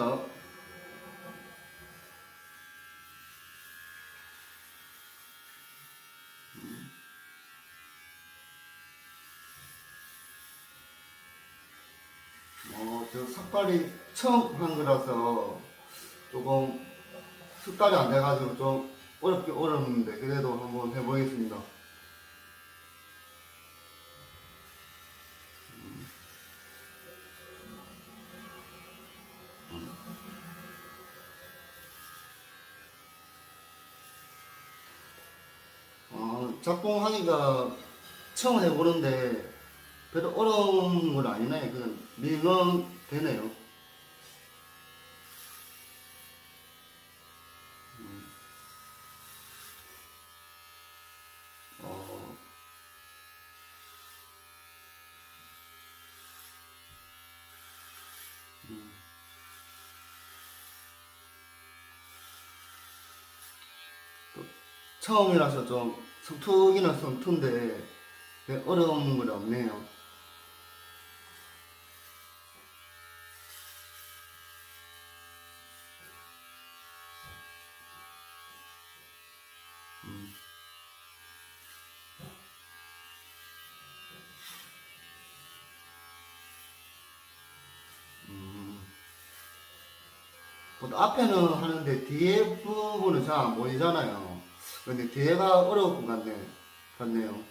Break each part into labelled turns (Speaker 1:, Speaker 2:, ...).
Speaker 1: 합니다. 어, 저 삭발이 처음 한 거라서 조금 숙달이 안 돼가지고 좀 어렵게 어렵는데 그래도 한번 해보겠습니다. 어, 작동하기가 처음 해보는데 별로 어려운 건 아니네. 그냥 밀면 되네요. 음. 어, 음. 또 처음이라서 좀 서툰데 별 어려운 건 없네요. 음. 음. 보통 앞에는 하는데 뒤에 부분은 잘 안 보이잖아요. 근데 뒤에가 어려울 것 같네, 같네요.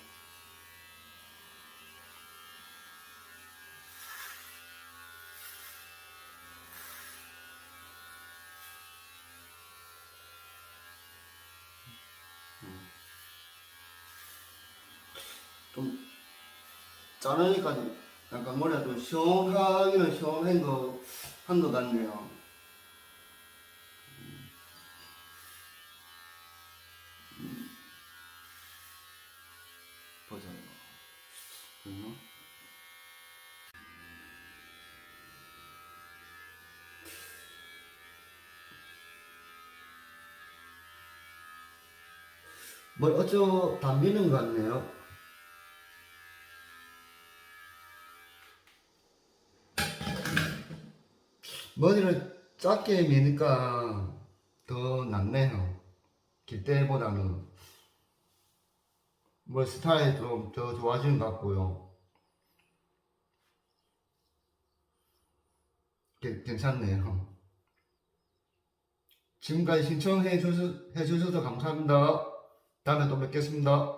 Speaker 1: 좀 자르니까 약간 머리가 좀 시원하기는 시원한 거, 한것 같네요. 보자요. 됐나? 뭐 어쩌 담비는 것 같네요. 머리를 짧게 미니까 더 낫네요. 길 때보다는. 뭐 스타일이 좀더 좋아지는 것 같고요. 괜- 괜찮네요. 지금까지 신청해 주셔서 감사합니다. 다음에 또 뵙겠습니다.